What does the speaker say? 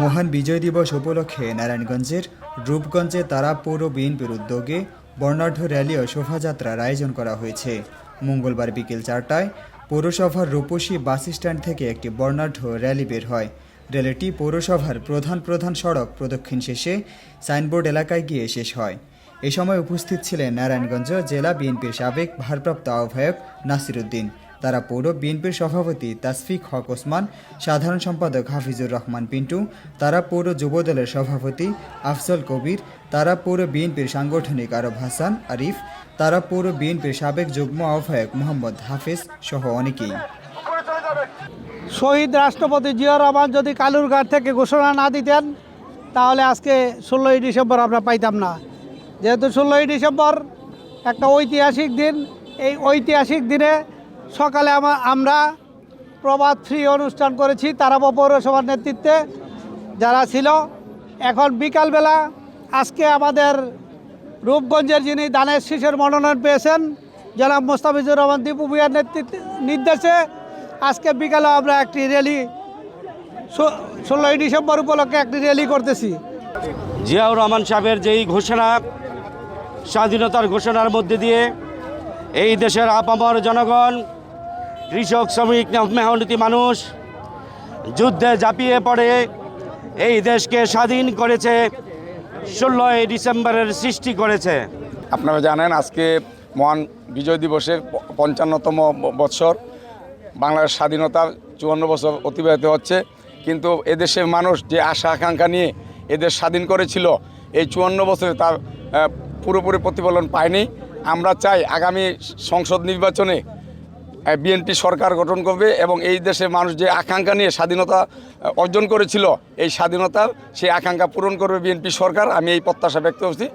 মহান বিজয় দিবস উপলক্ষে নারায়ণগঞ্জের রূপগঞ্জে তারা পৌর বিএনপির উদ্যোগে বর্ণাঢ্য র্যালি ও শোভাযাত্রার আয়োজন করা হয়েছে। মঙ্গলবার বিকেল চারটায় পৌরসভার রূপসী বাস স্ট্যান্ড থেকে একটি বর্ণাঢ্য র্যালি বের হয়। র্যালিটি পৌরসভার প্রধান প্রধান সড়ক প্রদক্ষিণ শেষে সাইনবোর্ড এলাকায় গিয়ে শেষ হয়। এ সময় উপস্থিত ছিলেন নারায়ণগঞ্জ জেলা বিএনপির সাবেক ভারপ্রাপ্ত আহ্বায়ক নাসির উদ্দিন তারা পৌর বিএনপির সভাপতি তাসফিক হক ওসমান, সাধারণ সম্পাদক হাফিজুর রহমান পিন্টু, তারা পৌর যুবদলের সভাপতি আফজল কবির, তারা পৌর বিএনপির সাংগঠনিক আরব হাসান, আরিফ, তারা পৌর বিএনপির সাবেক যুগ্ম আহ্বায়ক মোহাম্মদ হাফিজ সহ অনেকেই। শহীদ রাষ্ট্রপতি জিয়া রহমান যদি কালুরঘাট থেকে ঘোষণা না দিতেন, তাহলে আজকে ষোলোই ডিসেম্বর আমরা পাইতাম না। যেহেতু ষোলোই ডিসেম্বর একটা ঐতিহাসিক দিন, এই ঐতিহাসিক দিনে সকালে আমা- আমরা প্রভাত ফ্রি অনুষ্ঠান করেছি তারাপা পৌরসভার নেতৃত্বে যারা ছিল। এখন বিকালবেলা আজকে আমাদের রূপগঞ্জের যিনি দানের শীষের মনোনয়ন পেয়েছেন, জনাব মোস্তাফিজুর রহমান দীপু ভুইয়ার নেতৃত্বে নির্দেশে আজকে বিকালে আমরা একটি র্যালি ষোলোই ডিসেম্বর উপলক্ষে একটি র্যালি করতেছি। জিয়াউর রহমান সাহেবের যেই ঘোষণা, স্বাধীনতার ঘোষণার মধ্যে দিয়ে এই দেশের আপামর জনগণ কৃষক, শ্রমিক মেহনতি মানুষ যুদ্ধে ঝাঁপিয়ে পড়ে। এই দেশকে স্বাধীন করেছে ষোলোই ডিসেম্বরের সৃষ্টি করেছে। আপনারা জানেন আজকে মহান বিজয় দিবসের পঞ্চান্নতম বৎসর। বাংলার স্বাধীনতার চুয়ান্ন বছর অতিবাহিত হচ্ছে। কিন্তু এদেশের মানুষ যে আশা, আকাঙ্ক্ষা নিয়ে এদের স্বাধীন করেছিল, এই চুয়ান্ন বছরে তার পুরোপুরি প্রতিফলন পায়নি। আমরা চাই আগামী সংসদ নির্বাচনে বিএনপি সরকার গঠন করবে এবং এই দেশে মানুষ যে আকাঙ্ক্ষা নিয়ে স্বাধীনতা অর্জন করেছিল, এই স্বাধীনতার সেই আকাঙ্ক্ষা পূরণ করবে বিএনপি সরকার। আমি এই প্রত্যাশা ব্যক্ত করছি।